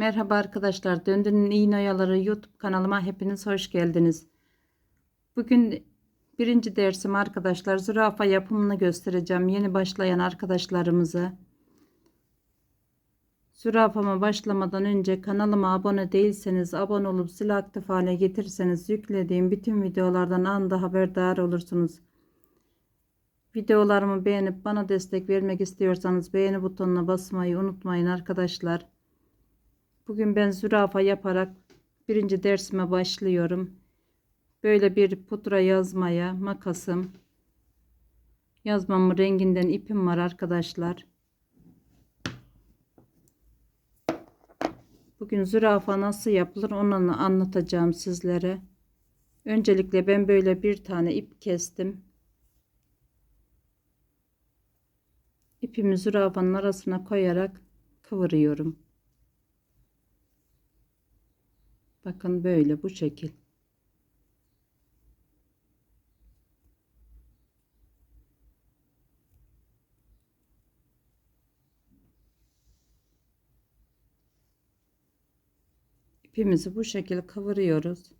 Merhaba arkadaşlar. Döndü'nün iğne oyaları YouTube kanalıma hepiniz hoş geldiniz. Bugün birinci dersim arkadaşlar zürafa yapımını göstereceğim. Yeni başlayan arkadaşlarımıza. Zürafama başlamadan önce kanalıma abone değilseniz abone olup zil aktif hale getirirseniz yüklediğim bütün videolardan anında haberdar olursunuz. Videolarımı beğenip bana destek vermek istiyorsanız beğeni butonuna basmayı unutmayın arkadaşlar. Bugün ben zürafa yaparak birinci dersime başlıyorum. Böyle bir pudra yazmaya makasım, yazmamın renginden ipim var arkadaşlar. Bugün zürafa nasıl yapılır onu anlatacağım sizlere. Öncelikle ben böyle bir tane ip kestim. İpimi zürafanın arasına koyarak kıvırıyorum. Bakın böyle bu şekil. İpimizi bu şekilde kıvırıyoruz.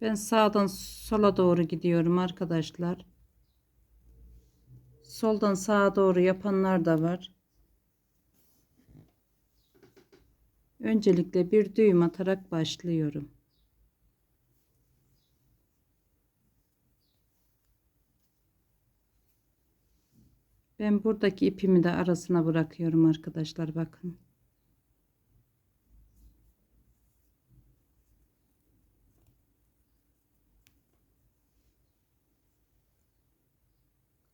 Ben sağdan sola doğru gidiyorum arkadaşlar. Soldan sağa doğru yapanlar da var. Öncelikle bir düğüm atarak başlıyorum. Ben buradaki ipimi de arasına bırakıyorum arkadaşlar bakın.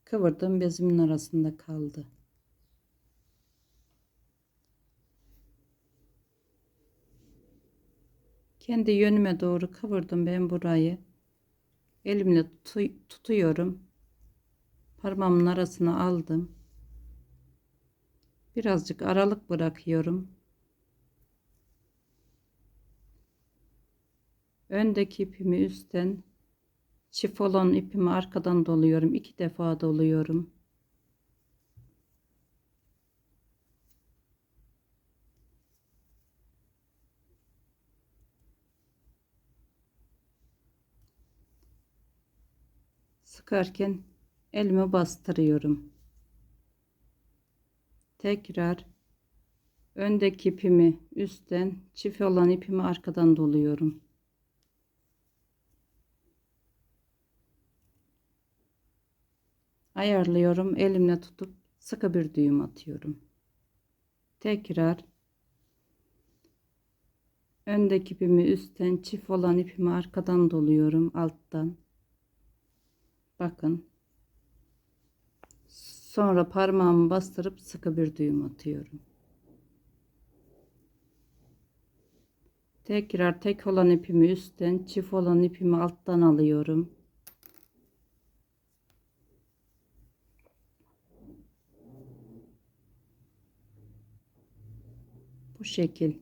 Kıvırdım bezimin arasında kaldı. Kendi yönüme doğru kıvırdım ben burayı. Elimle tutu tutuyorum. Parmağımın arasına aldım. Birazcık aralık bırakıyorum. Öndeki ipimi üstten çift olan ipimi arkadan doluyorum. iki defa doluyorum. Sıkarken elime bastırıyorum. Tekrar öndeki ipimi üstten çift olan ipimi arkadan doluyorum. Ayarlıyorum. Elimle tutup sıkı bir düğüm atıyorum. Tekrar öndeki ipimi üstten çift olan ipimi arkadan doluyorum alttan bakın. Sonra parmağımı bastırıp sıkı bir düğüm atıyorum. Tekrar tek olan ipimi üstten çift olan ipimi alttan alıyorum. Bu şekil.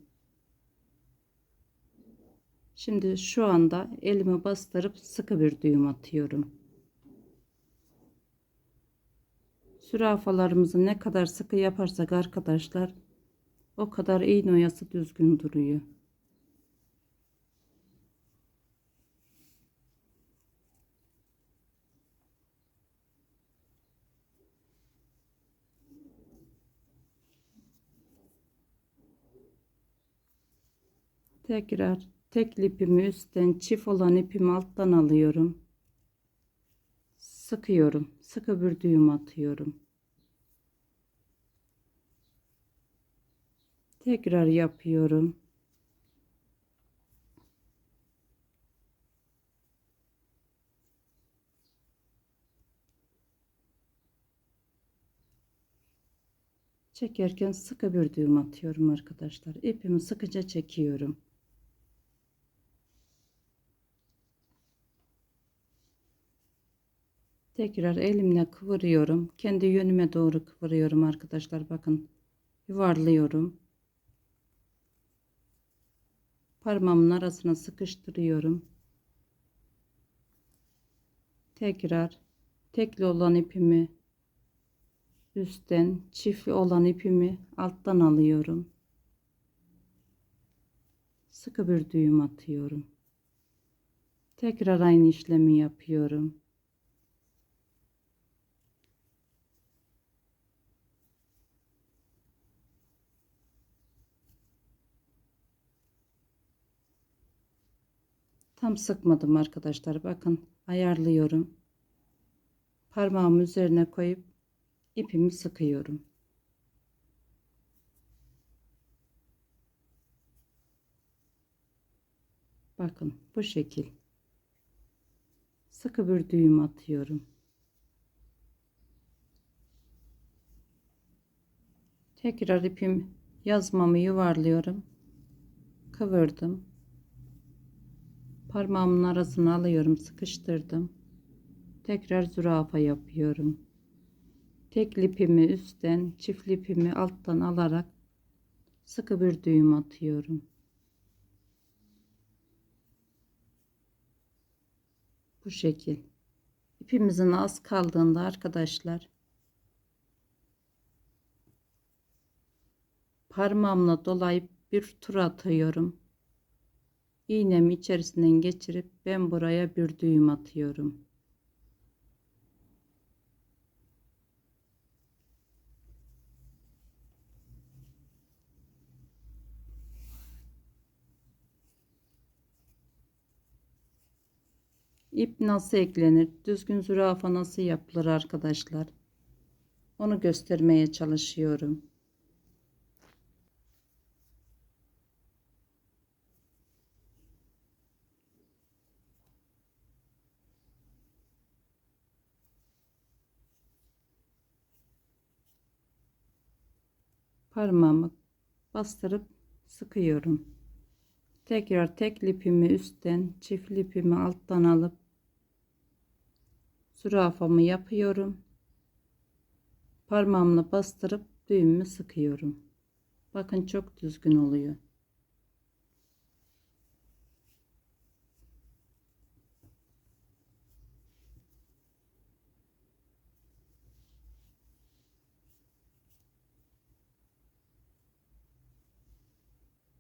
Şimdi şu anda elimi bastırıp sıkı bir düğüm atıyorum. Sürafalarımızı ne kadar sıkı yaparsak arkadaşlar o kadar iğne oyası düzgün duruyor. Tekrar tek ipimi üstten çift olan ipimi alttan alıyorum. Sıkıyorum. Sıkı bir düğüm atıyorum. Tekrar yapıyorum. Çekerken sıkı bir düğüm atıyorum arkadaşlar. İpimi sıkıca çekiyorum. Tekrar elimle kıvırıyorum. Kendi yönüme doğru kıvırıyorum arkadaşlar. Bakın yuvarlıyorum parmağımın arasına sıkıştırıyorum. Tekrar tekli olan ipimi üstten, çiftli olan ipimi alttan alıyorum. Sıkı bir düğüm atıyorum. Tekrar aynı işlemi yapıyorum. Tam sıkmadım arkadaşlar. Bakın ayarlıyorum. Parmağımı üzerine koyup ipimi sıkıyorum. Bakın bu şekil. Sıkı bir düğüm atıyorum. Tekrar ipim yazmamı yuvarlıyorum. Kıvırdım. Parmağımın arasına alıyorum, sıkıştırdım. Tekrar zürafa yapıyorum. Tek ipimi üstten, çift ipimi alttan alarak sıkı bir düğüm atıyorum. Bu şekil. İpimizin az kaldığında arkadaşlar parmağımla dolayıp bir tur atıyorum. İğnemi içerisinden geçirip ben buraya bir düğüm atıyorum. İp nasıl eklenir? Düzgün zürafa nasıl yapılır arkadaşlar? Onu göstermeye çalışıyorum. Parmağımı bastırıp sıkıyorum. Tekrar tek ipimi üstten, çift ipimi alttan alıp zürafamı yapıyorum. Parmağımla bastırıp düğümü sıkıyorum. Bakın çok düzgün oluyor.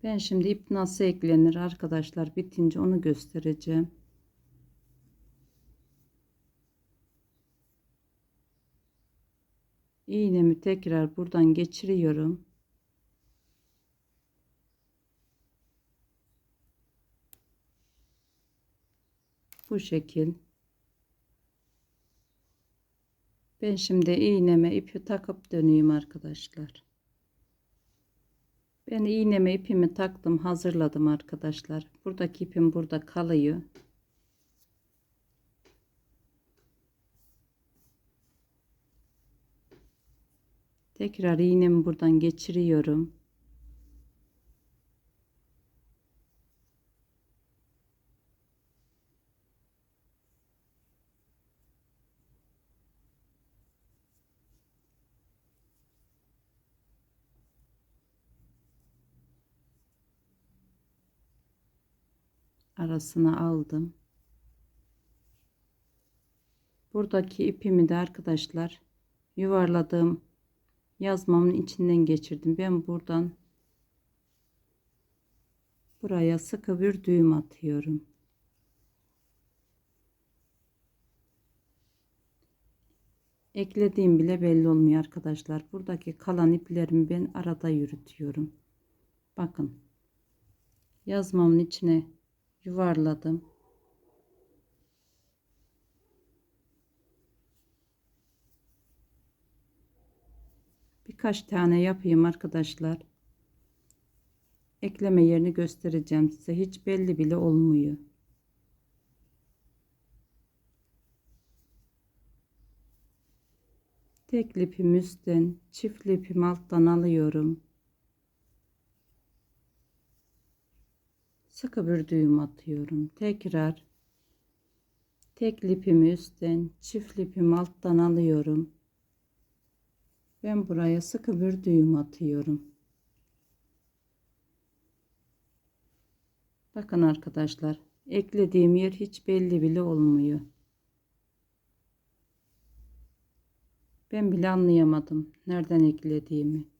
Ben şimdi ip nasıl eklenir arkadaşlar bitince onu göstereceğim. İğnemi tekrar buradan geçiriyorum. Bu şekil. Ben şimdi iğneme ipi takıp döneyim arkadaşlar. Ben iğneme ipimi taktım hazırladım arkadaşlar. Buradaki ipim burada kalıyor. Tekrar iğnemi buradan geçiriyorum. Arasına aldım. Buradaki ipimi de arkadaşlar yuvarladığım yazmamın içinden geçirdim. Ben buradan buraya sıkı bir düğüm atıyorum. Eklediğim bile belli olmuyor arkadaşlar. Buradaki kalan iplerimi ben arada yürütüyorum. Bakın. Yazmamın içine yuvarladım. Birkaç tane yapayım arkadaşlar. Ekleme yerini göstereceğim size. Hiç belli bile olmuyor. Tek ipim üstten, çift ipim alttan alıyorum. Sıkı bir düğüm atıyorum. Tekrar tek ipimi üstten, çift ipimi alttan alıyorum. Ben buraya sıkı bir düğüm atıyorum. Bakın arkadaşlar, eklediğim yer hiç belli bile olmuyor. Ben bile anlayamadım nereden eklediğimi.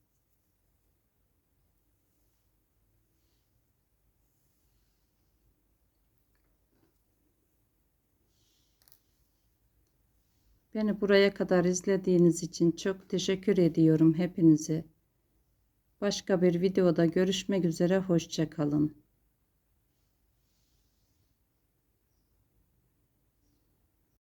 Beni buraya kadar izlediğiniz için çok teşekkür ediyorum hepinize. Başka bir videoda görüşmek üzere. Hoşça kalın.